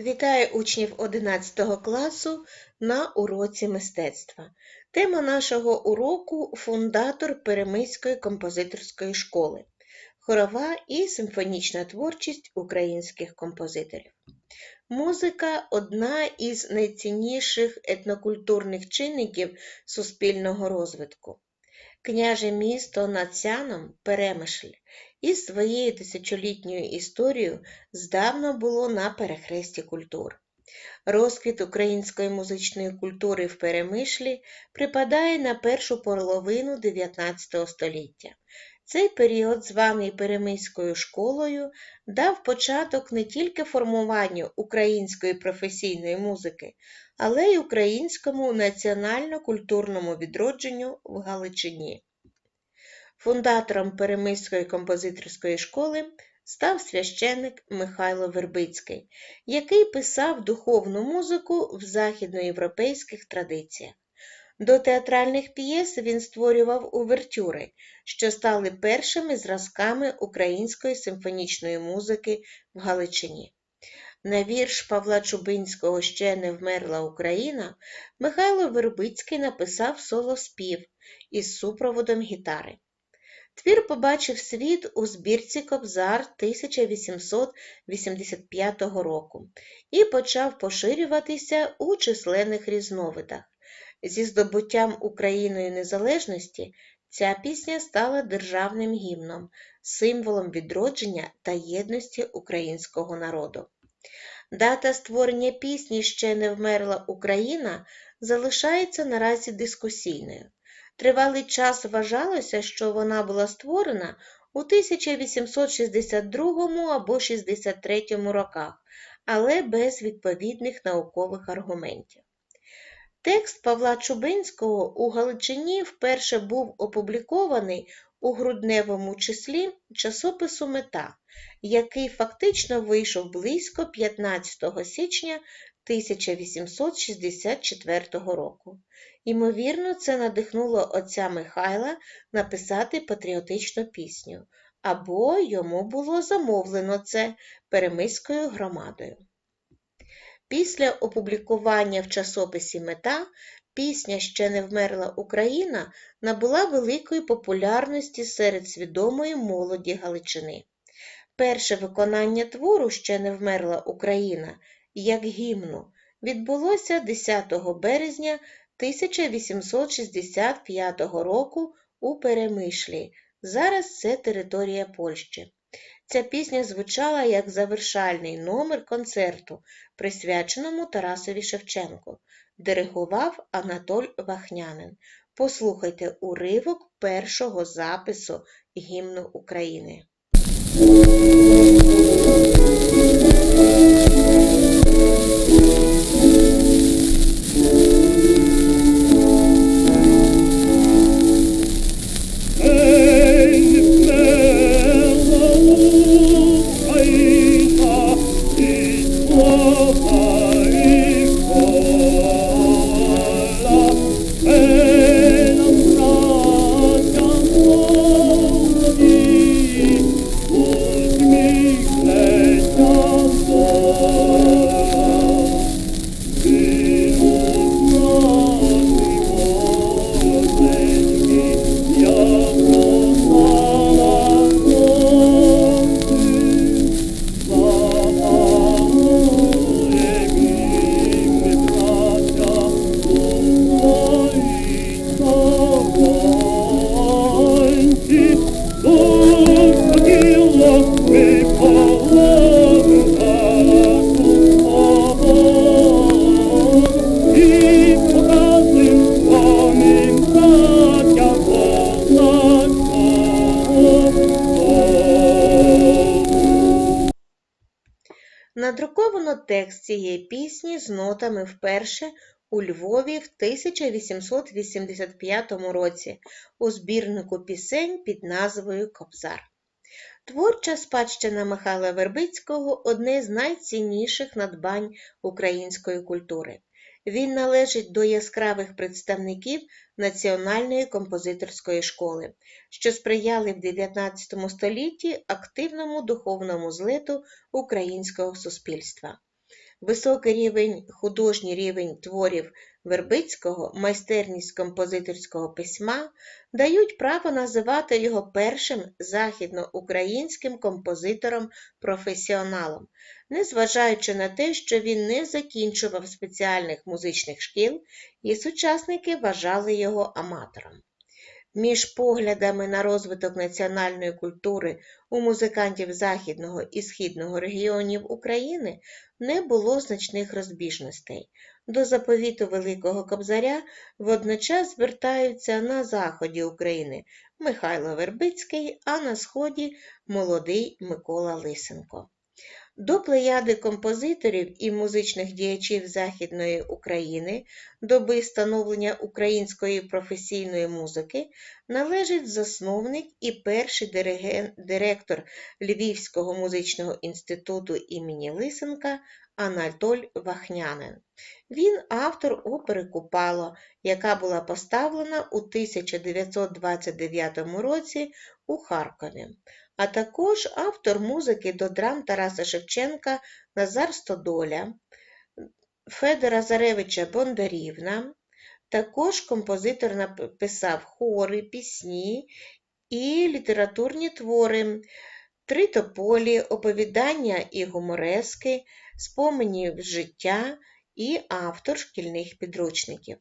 Вітаю учнів 11 класу на уроці мистецтва. Тема нашого уроку фундатор Перемийської композиторської школи, хорова і симфонічна творчість українських композиторів. Музика одна із найцінніших етнокультурних чинників суспільного розвитку. Княже місто над Перемишль із своєю тисячолітньою історією здавна було на перехресті культур. Розквіт української музичної культури в Перемишлі припадає на першу половину 19 століття. Цей період, званий Перемиською школою, дав початок не тільки формуванню української професійної музики, але й українському національно-культурному відродженню в Галичині. Фундатором Перемиської композиторської школи став священник Михайло Вербицький, який писав духовну музику в західноєвропейських традиціях. До театральних п'єс він створював увертюри, що стали першими зразками української симфонічної музики в Галичині. На вірш Павла Чубинського Ще не вмерла Україна Михайло Вербицький написав солоспів із супроводом гітари. Твір побачив світ у збірці Кобзар 1885 року і почав поширюватися у численних різновидах. Зі здобуттям Україною незалежності ця пісня стала державним гімном, символом відродження та єдності українського народу. Дата створення пісні Ще не вмерла Україна залишається наразі дискусійною. Тривалий час вважалося, що вона була створена у 1862 або 63 роках, але без відповідних наукових аргументів. Текст Павла Чубинського у Галичині вперше був опублікований у грудневому числі часопису Мета, який фактично вийшов близько 15 січня 1864 року. Ймовірно, це надихнуло отця Михайла написати патріотичну пісню, або йому було замовлено це перемиською громадою. Після опублікування в часописі Мета пісня Ще не вмерла Україна набула великої популярності серед свідомої молоді Галичини. Перше виконання твору Ще не вмерла Україна як гімну відбулося 10 березня 1865 року у Перемишлі. Зараз це територія Польщі. Ця пісня звучала як завершальний номер концерту, присвяченому Тарасові Шевченку, диригував Анатоль Вахнянин. Послухайте уривок першого запису гімну України. Надруковано текст цієї пісні з нотами вперше у Львові в 1885 році у збірнику пісень під назвою Кобзар. Творча спадщина Михайла Вербицького одне з найцінніших надбань української культури. Він належить до яскравих представників Національної композиторської школи, що сприяли в 19 столітті активному духовному злету українського суспільства. Високий рівень, художній рівень творів Вербицького, майстерність композиторського письма дають право називати його першим західноукраїнським композитором-професіоналом, незважаючи на те, що він не закінчував спеціальних музичних шкіл, і сучасники вважали його аматором. Між поглядами на розвиток національної культури у музикантів Західного і Східного регіонів України не було значних розбіжностей. До заповіту Великого Кобзаря водночас звертаються на заході України Михайло Вербицький, а на сході молодий Микола Лисенко. До плеяди композиторів і музичних діячів Західної України доби становлення української професійної музики належить засновник і перший директор Львівського музичного інституту імені Лисенка Анатоль Вахнянин. Він автор опери Купало, яка була поставлена у 1929 році у Харкові а також автор музики до драм Тараса Шевченка Назар Стодоля, Федора Заревича Бондарівна. Також композитор написав хори, пісні і літературні твори, три тополі, оповідання і гуморески, споменів життя і автор шкільних підручників.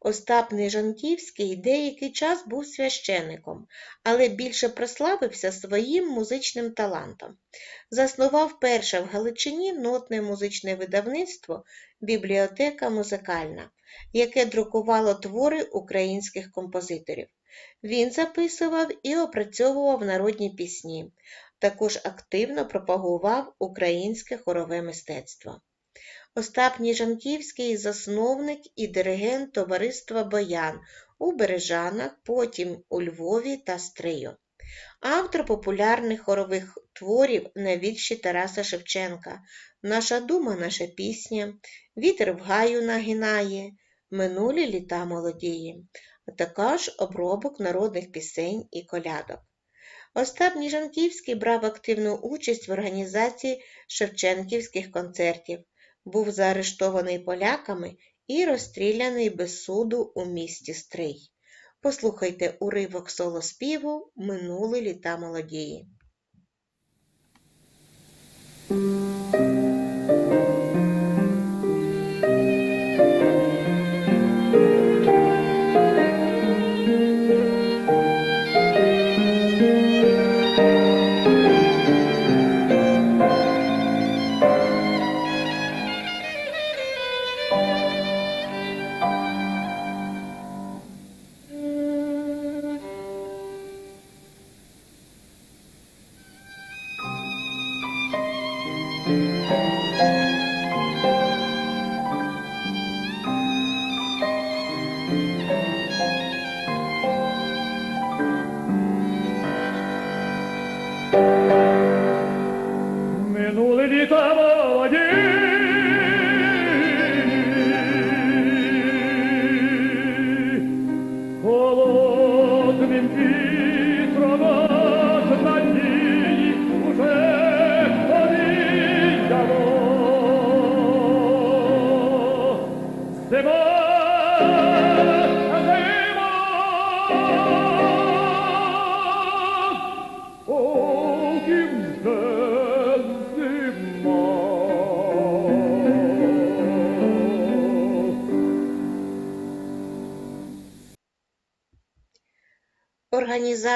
Остап Нижанківський деякий час був священиком, але більше прославився своїм музичним талантом. Заснував перше в Галичині нотне музичне видавництво Бібліотека музикальна, яке друкувало твори українських композиторів. Він записував і опрацьовував народні пісні, також активно пропагував українське хорове мистецтво. Остап Ніжанківський – засновник і диригент товариства Боян у Бережанах, потім у Львові та Стрию. Автор популярних хорових творів на вірші Тараса Шевченка Наша дума, наша пісня, Вітер в гаю нагинає, Минулі літа молодії, а також обробок народних пісень і колядок. Остап Ніжанківський брав активну участь в організації шевченківських концертів, був заарештований поляками і розстріляний без суду у місті Стрий. Послухайте уривок солоспіву Минули літа молодії.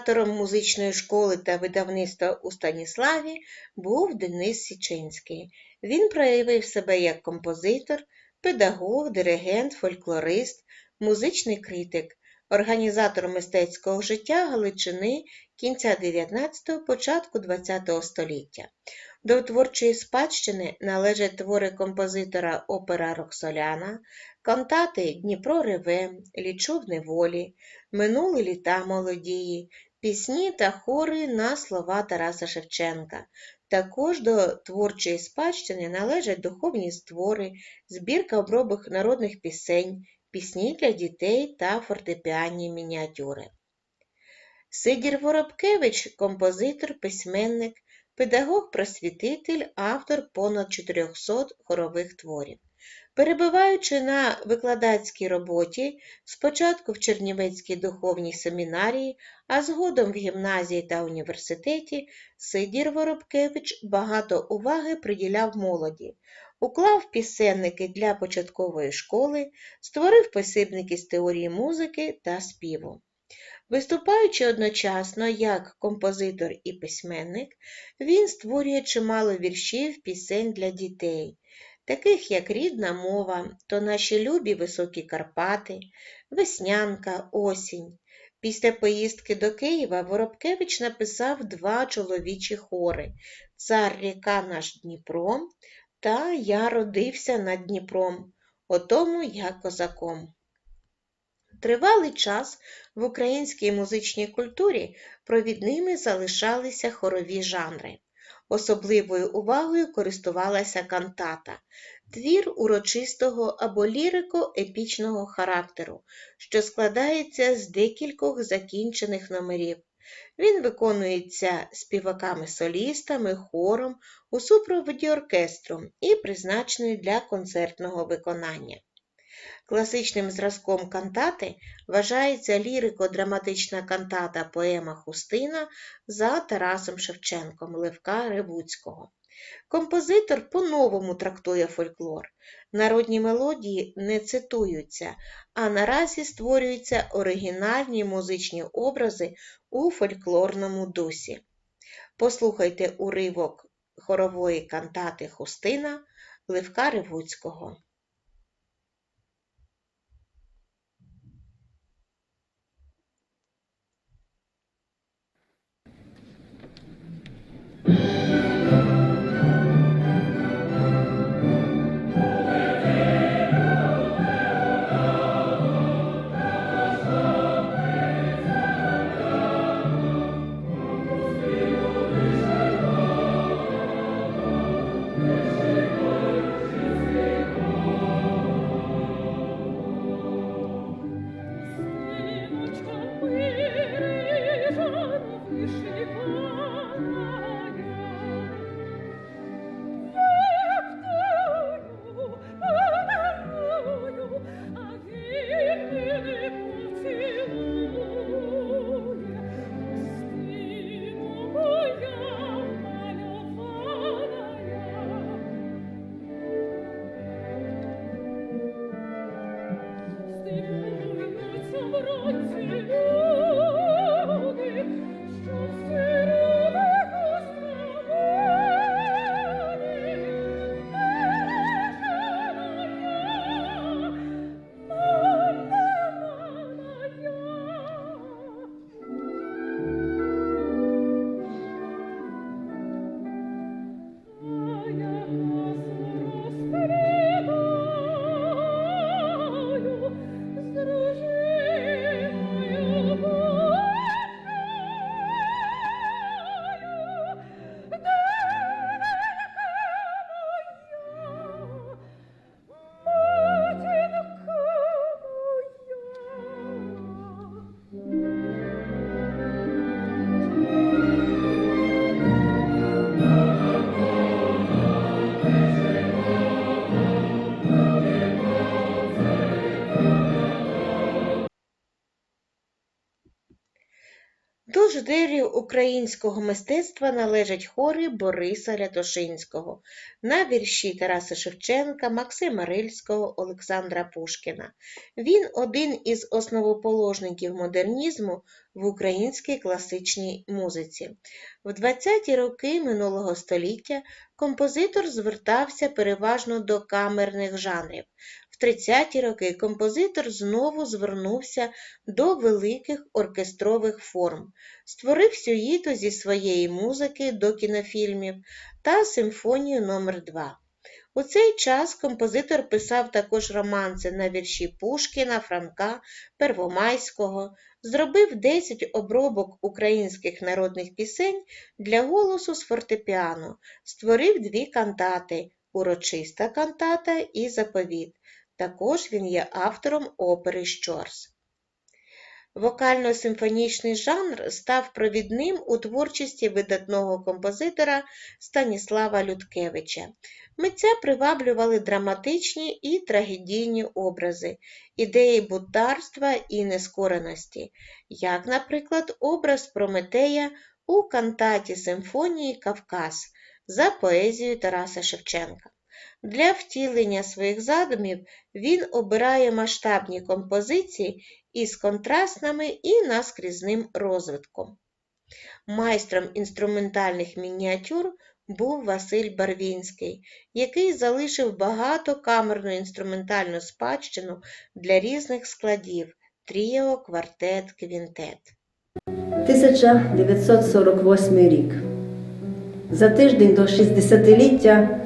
Організатором музичної школи та видавництва у Станіславі був Денис Січинський. Він проявив себе як композитор, педагог, диригент, фольклорист, музичний критик, організатор мистецького життя Галичини кінця 19-го, початку 20-го століття. До творчої спадщини належать твори композитора опера Роксоляна, кантати Дніпро реве, Лічу в неволі, Минули літа молодії, пісні та хори на слова Тараса Шевченка. Також до творчої спадщини належать духовні створи, збірка обробок народних пісень, пісні для дітей та фортепіанні мініатюри. Сидір Воробкевич – композитор, письменник, педагог-просвітитель, автор понад 400 хорових творів. Перебуваючи на викладацькій роботі, спочатку в Чернівецькій духовній семінарії, а згодом в гімназії та університеті, Сидір Воробкевич багато уваги приділяв молоді, уклав пісенники для початкової школи, створив посібники з теорії музики та співу. Виступаючи одночасно як композитор і письменник, він створює чимало віршів, пісень для дітей, таких як рідна мова, то наші любі високі Карпати, Веснянка, Осінь. Після поїздки до Києва Воробкевич написав два чоловічі хори Цар ріка наш Дніпро та Я родився над Дніпром, отому я козаком. Тривалий час в українській музичній культурі провідними залишалися хорові жанри. Особливою увагою користувалася кантата, твір урочистого або лірико-епічного характеру, що складається з декількох закінчених номерів. Він виконується співаками-солістами, хором у супроводі оркестру і призначений для концертного виконання. Класичним зразком кантати вважається лірико-драматична кантата поема Хустина за Тарасом Шевченком Левка Ревуцького. Композитор по-новому трактує фольклор. Народні мелодії не цитуються, а наразі створюються оригінальні музичні образи у фольклорному дусі. Послухайте уривок хорової кантати Хустина Левка Ревуцького. До ждерів українського мистецтва належать хори Бориса Рятошинського на вірші Тараса Шевченка, Максима Рильського, Олександра Пушкіна. Він один із основоположників модернізму в українській класичній музиці. В 20-ті роки минулого століття композитор звертався переважно до камерних жанрів. В 30-ті роки композитор знову звернувся до великих оркестрових форм, створив сюїту зі своєї музики до кінофільмів та симфонію номер 2 У цей час композитор писав також романси на вірші Пушкіна, Франка, Первомайського, зробив 10 обробок українських народних пісень для голосу з фортепіано, створив дві кантати Урочиста кантата і Заповіт. Також він є автором опери Щорс. Вокально-симфонічний жанр став провідним у творчості видатного композитора Станіслава Людкевича. Митця приваблювали драматичні і трагедійні образи, ідеї бунтарства і нескореності, як, наприклад, образ Прометея у кантаті симфонії Кавказ за поезією Тараса Шевченка. Для втілення своїх задумів він обирає масштабні композиції із контрастними і наскрізним розвитком. Майстром інструментальних мініатюр був Василь Барвінський, який залишив багато камерну інструментальну спадщину для різних складів тріо, квартет, квінтет. 1948 рік. За тиждень до 60-ліття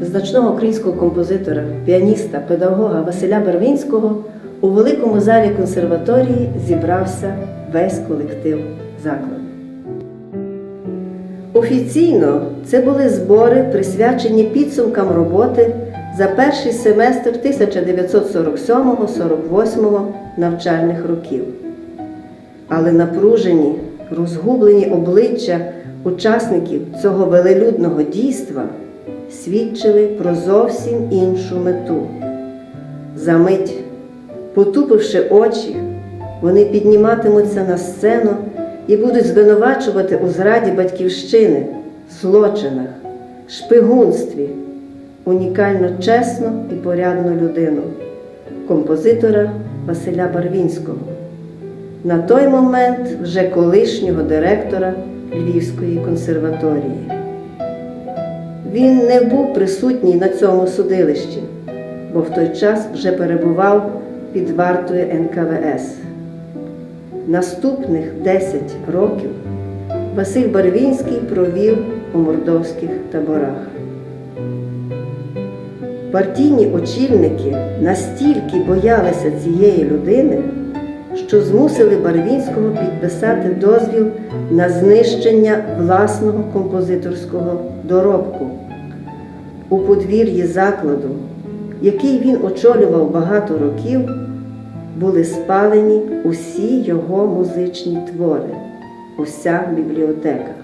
значного українського композитора, піаніста, педагога Василя Барвінського у великому залі консерваторії зібрався весь колектив закладу. Офіційно це були збори, присвячені підсумкам роботи за перший семестр 1947-48 навчальних років але напружені, розгублені обличчя учасників цього велелюдного дійства свідчили про зовсім іншу мету. Замить, потупивши очі, вони підніматимуться на сцену і будуть звинувачувати у зраді батьківщини, злочинах, шпигунстві, унікально чесну і порядну людину, композитора Василя Барвінського на той момент вже колишнього директора Львівської консерваторії. Він не був присутній на цьому судилищі, бо в той час вже перебував під вартою НКВС. Наступних 10 років Василь Барвінський провів у мордовських таборах. Партійні очільники настільки боялися цієї людини що змусили Барвінського підписати дозвіл на знищення власного композиторського доробку. У подвір'ї закладу, який він очолював багато років, були спалені усі його музичні твори, уся бібліотека.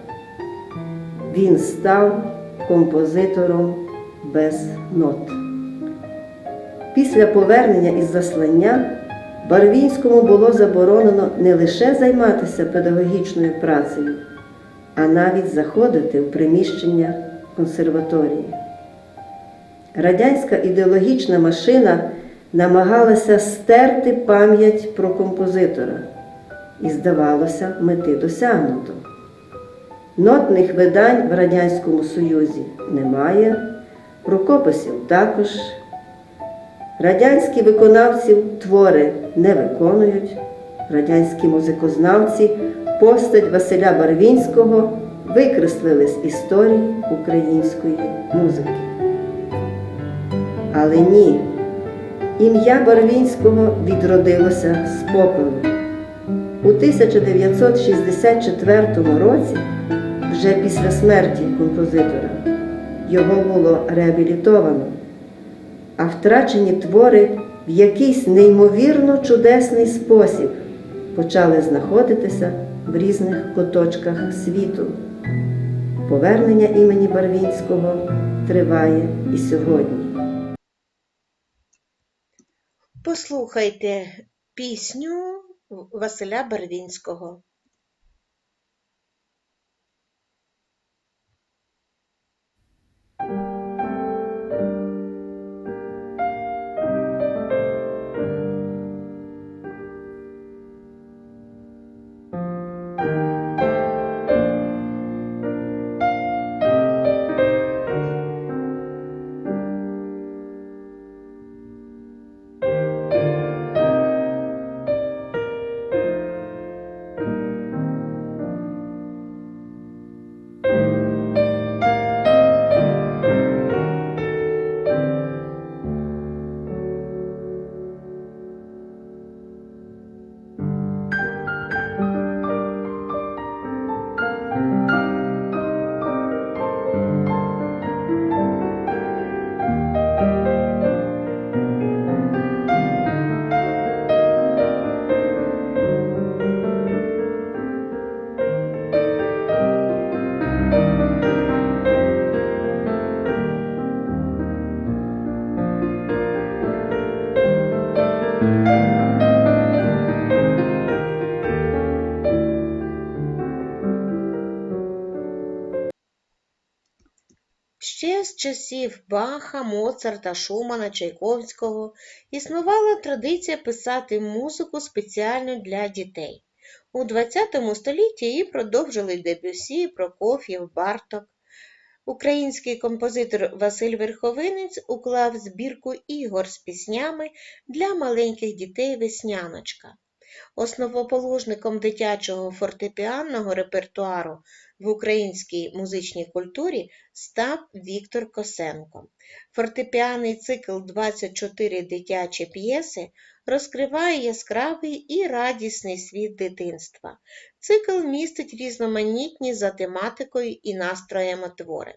Він став композитором без нот. Після повернення із заслання Барвінському було заборонено не лише займатися педагогічною працею, а навіть заходити в приміщення консерваторії. Радянська ідеологічна машина намагалася стерти пам'ять про композитора, і, здавалося, мети досягнуто. Нотних видань в Радянському Союзі немає, рукописів також. Радянські виконавці твори не виконують, радянські музикознавці постать Василя Барвінського викреслили з історії української музики. Але ні, ім'я Барвінського відродилося з попелу. У 1964 році, вже після смерті композитора, його було реабілітовано а втрачені твори в якийсь неймовірно чудесний спосіб почали знаходитися в різних куточках світу. Повернення імені Барвінського триває і сьогодні. Послухайте пісню Василя Барвінського. Часів Баха, Моцарта, Шумана, Чайковського існувала традиція писати музику спеціально для дітей. У ХХ столітті її продовжили Дебюсі, Прокоф'єв, Барток. Український композитор Василь Верховинець уклав збірку ігор з піснями для маленьких дітей Весняночка. Основоположником дитячого фортепіанного репертуару в українській музичній культурі став Віктор Косенко. Фортепіаний цикл «24 дитячі п'єси розкриває яскравий і радісний світ дитинства. Цикл містить різноманітні за тематикою і настроями твори.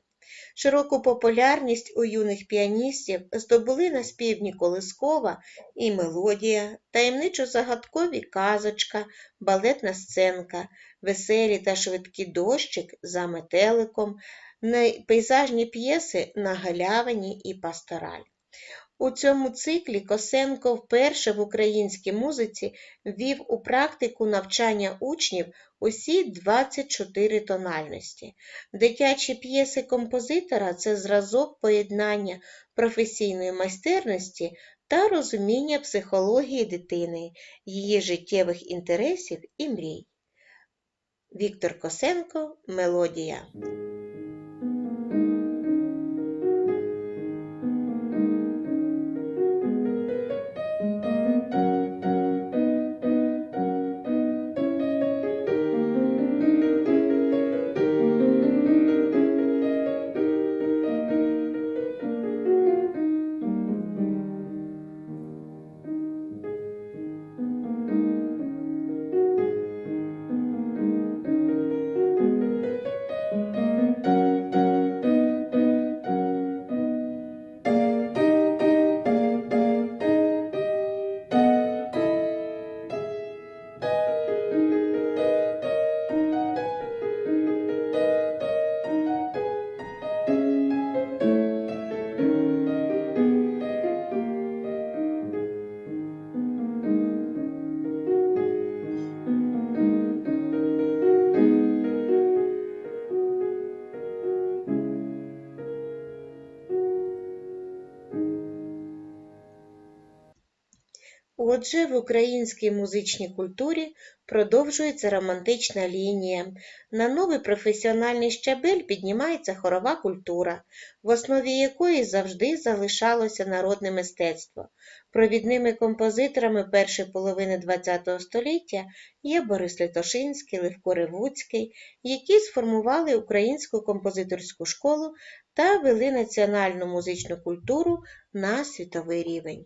Широку популярність у юних піаністів здобули наспівні Колискова і мелодія, таємничо-загадкові казочка, балетна сценка, веселі та швидкі дощик за метеликом, пейзажні п'єси на галявині і пастораль. У цьому циклі Косенко вперше в українській музиці ввів у практику навчання учнів усі 24 тональності. Дитячі п'єси композитора це зразок поєднання професійної майстерності та розуміння психології дитини, її життєвих інтересів і мрій. Віктор Косенко Мелодія. Отже, в українській музичній культурі продовжується романтична лінія. На новий професіональний щабель піднімається хорова культура, в основі якої завжди залишалося народне мистецтво. Провідними композиторами першої половини ХХ століття є Борис Литошинський, Левко Ревуцький, які сформували українську композиторську школу та вели національну музичну культуру на світовий рівень.